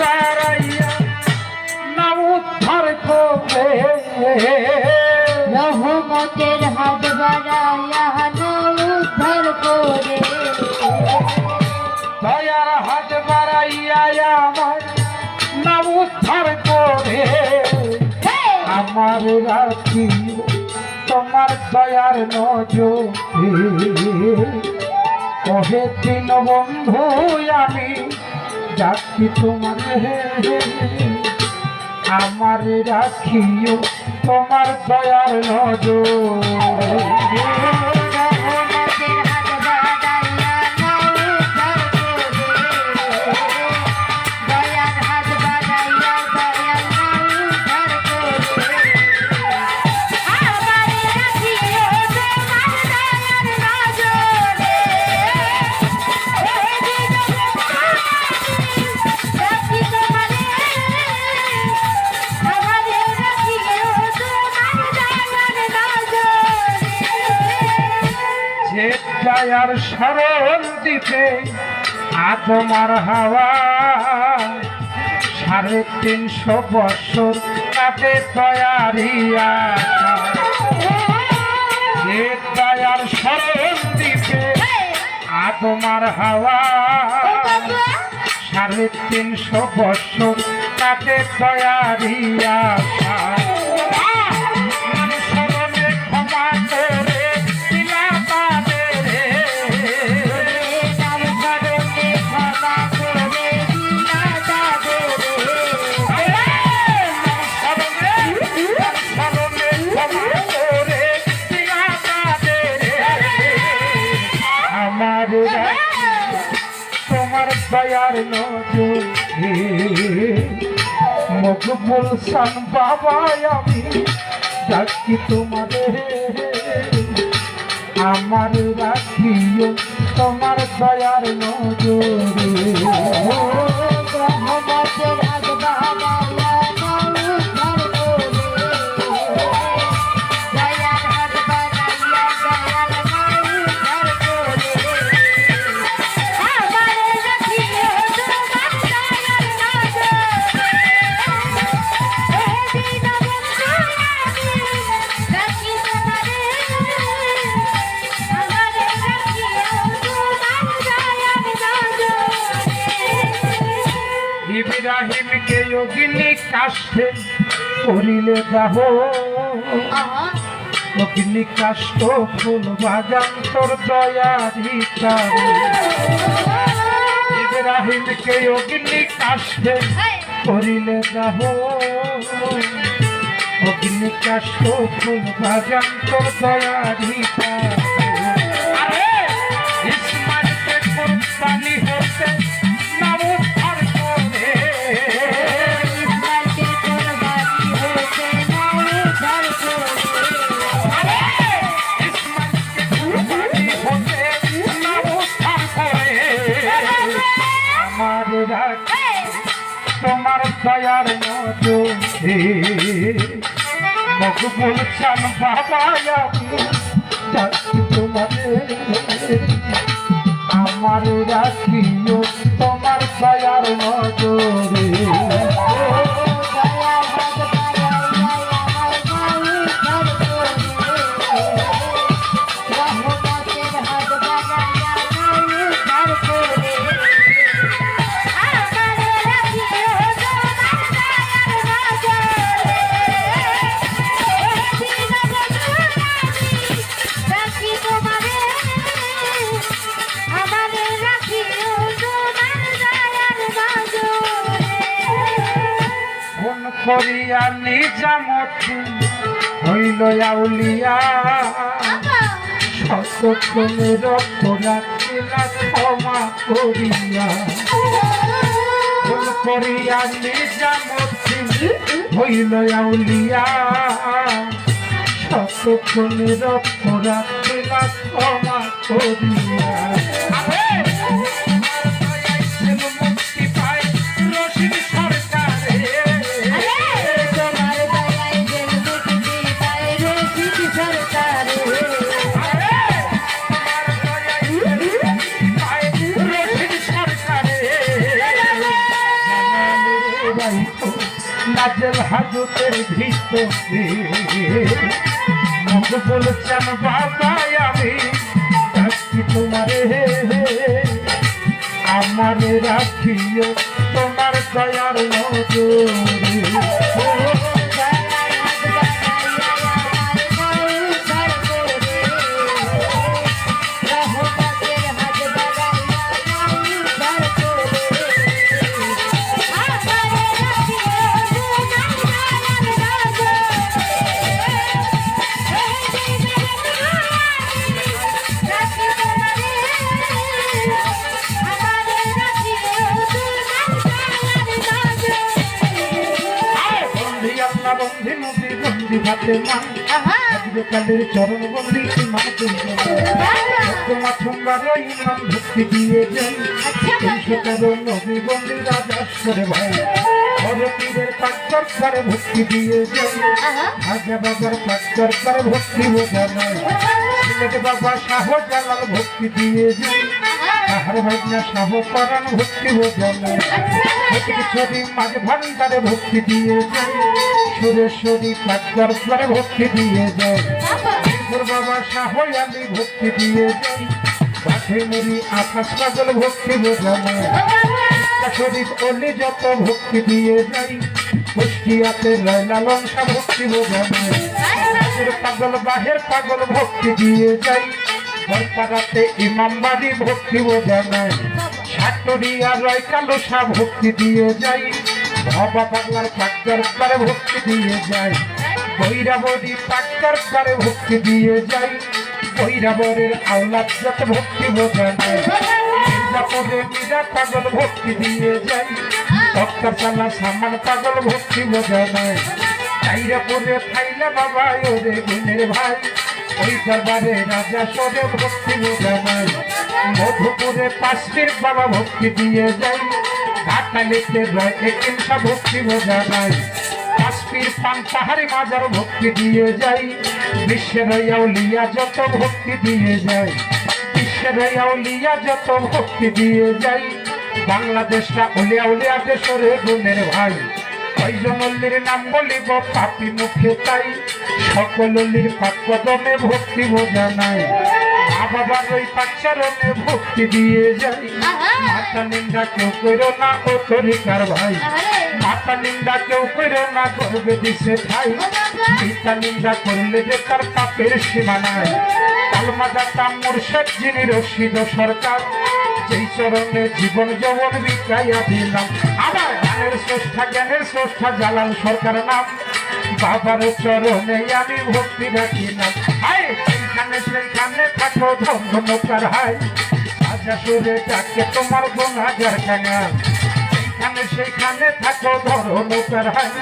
বাড়াইয়া না উদ্ধার করে রহমতের হাত বাড়াইয়া নয় উদ্ধার করে। দয়ার হাত বাড়াইয়া আমার না উদ্ধার করে। আমার রাখি তোমার দয়ার নজরে। কহে দিন বন্ধু আমি যাচ্ছি তোমার হে। আমার রাখিও তোমার দয়ার নজরে। দয়ার স্মরণ দিতে আদমার হাওয়া সাড়ে তিনশো বছর কাটে তয়ারিয়া যে দয়ার স্মরণ দিতে আদমার হাওয়া সাড়ে তিনশো বছর কাটে তয়ারিয়া দয়ার মকবুল সান বাবা আমি ডাকি তোমাদের। আমার রাখিও তোমার দয়ার নজরে। কাষ্টে করিলে দাহ অগ্নি কাষ্ট ফুল বাগান তোর দয়ারি ইব্রাহিমকে অগ্নি কাষ্টে করিলে দাহ অগ্নি কাষ্ট ফুল বাগান তোর দয়ারি তারে রাখি তোমার দয়ার মকবুল চান বাবা ডাকি আমার রাখিও তোমার দয়ার নজরে করিয়া নিজামতি হইল আউলিয়া। সত্যমের রাখিলা ক্ষমা করিয়া। ফোন করিয়া নিজামতি হইল আউলিয়া। সত্যমের রাখিলা ক্ষমা করিয়া। নাজেল হাজুতের ভিতরে। মুখ বলছেন বাবা আমি রাখি তোমারে। আমার রাখিও তোমার দয়ার নজরে। বন্দি ভাতে মা কালের চরণ বন্দি ইমাম তোমার সোমবার জালাল ভক্তি দিয়ে যাই তাহার ভাবনা শাহ পরাণ ভক্তি নাই ছবি মাঝ ভান্ডারে ভক্তি দিয়ে যাই সুরেশ্বরী পাক্কর করে ভক্তি দিয়ে যায়। বাবা শাহ আলী ভক্তি দিয়ে যাই পাখে মুড়ি, আকাশ পাগল ভক্তি বোঝানো শরীফ অলি যত ভক্তি দিয়ে যাই কুষ্টিয়াতে রয়লা লঙ্কা ভক্তি বোঝানো পাগল, বাহের পাগল ভক্তি দিয়ে যাই বরপাড়াতে ইমামবাড়ি ভক্তি বোঝানো সাতরিয়া রয় কালোসা ভক্তি দিয়ে যাই। বাবা পাগলার পাক্কার করে ভক্তি দিয়ে যাই। বৈরাবরী পাক্কার করে ভক্তি দিয়ে যাই। বৈরাবরের আওলাদ যত ভক্তি বোঝানো মির্জাপুরে মীরা পাগল ভক্তি দিয়ে যাই। ভক্তশালা সামান পাগল ভক্তি বোঝানো চাইরাপুরে ফাইলা বাবা ওরে গুণের ভাই। ওই দরবারে রাজা সরে ভক্তি বোঝানো মধুপুরে পাশের বাবা ভক্তি দিয়ে যাই। ঘাটালিতে রয় একিনসা ভক্তি বোঝানো কাশ্মীর পান মাজার ভক্তি দিয়ে যাই। বিশ্বের আউলিয়া যত ভক্তি দিয়ে যাই। বিশ্বের আউলিয়া যত ভক্তি দিয়ে যাই। বাংলাদেশটা উলিয়া উলিয়া দেশরে গুণের ভাই। কয়জন অল্লির নাম বলিব পাপি মুখে তাই। সকল অল্লির পাক কদমে ভক্তি বোঝা নাই। মা বাবার ওই পাচ্চারণে ভক্তি দিয়ে যাই। মাতা নিন্দা কেউ করো না ও তরিকার ভাই? মাতা নিন্দা কেউ করো না করবে দিছে ভাই। পিতা নিন্দা করলে যে তার পাপের সীমা নাই। কালমাদাতা মুর্শেদ যিনি রশিদ সরকার। যেই চরণে জীবন যৌবন বিকাইয়া দিলাম আমার জ্ঞানের স্রষ্টা জ্ঞানের স্রষ্টা জালাল সরকার নাম। বাবার চরণে আমি ভক্তি রাখিলাম। হায় সেইখানে সেইখানে থাকো ধন্যকার হায়। রাজা সুরে ডাকে তোমার গোনাগার কাঙা সেইখানে সেইখানে থাকো ধন্যকার হায়।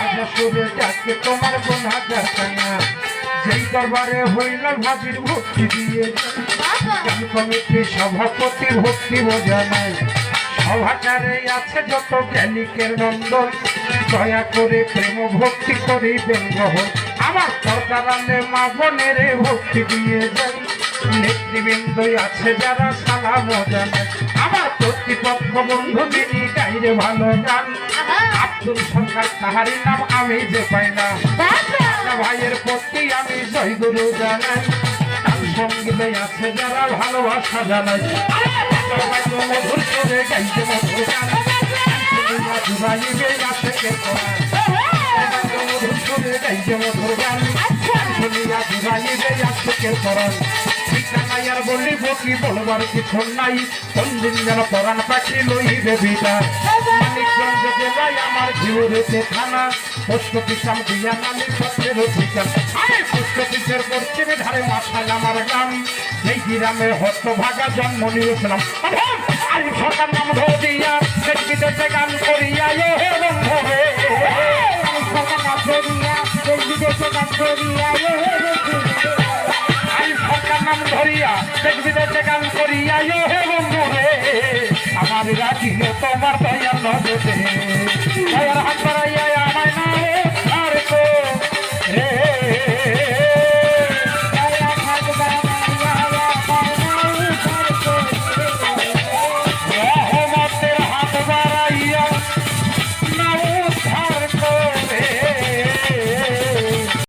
রাজা সুরে ডাকে তোমার গোনাগার কাঙা যেই দরবারে হইল ভাবির ভক্তি দিয়ে। গান কমিটির সভাপতি ভক্তি বোঝা নাই? সভাচারে আছে যত জ্ঞানিকের নন্দন। দয়া করে প্রেম ভক্তি করিবেন গ্রহণ আমার সরকার আনে মা বোনের ভক্তি দিয়ে যাই। নেতৃবৃন্দ আছে যারা সালা মজা নেয় আমার কর্তৃপক্ষ বন্ধু যিনি গাইরে ভালো গান। আব্দুল সরকার তাহারি নাম আমি যে পাই না। আমি জয় জানাই তার সঙ্গীতে আছে যারা ভালোবাসা জানাই। মধুর করে গাইতে মধুর গান। মধুর করে গাইতে মধুর গান শুনিয়া জুড়াইবে আছে কে তোমার ঠিকানাইয়ার বলিব কি বলবার কিছু নাই কোন দিন যেন পরাণ পাখি লইবে বিদায় মানিকগঞ্জ জেলায় আমার ভিউরেতে থানা পোস্ট অফিস আমি দিয়া নামি ধারে মাথায় আমার জন্ম নিয়েছিলাম আরে সরকার নাম ধরিয়া দেশ বিদেশে গান করিয়া নাম ধরিয়া দেশ বিদেশে গান করিয়া এ হে বন্ধু রে আমার রাখিলে তোমার দয়ার নজরে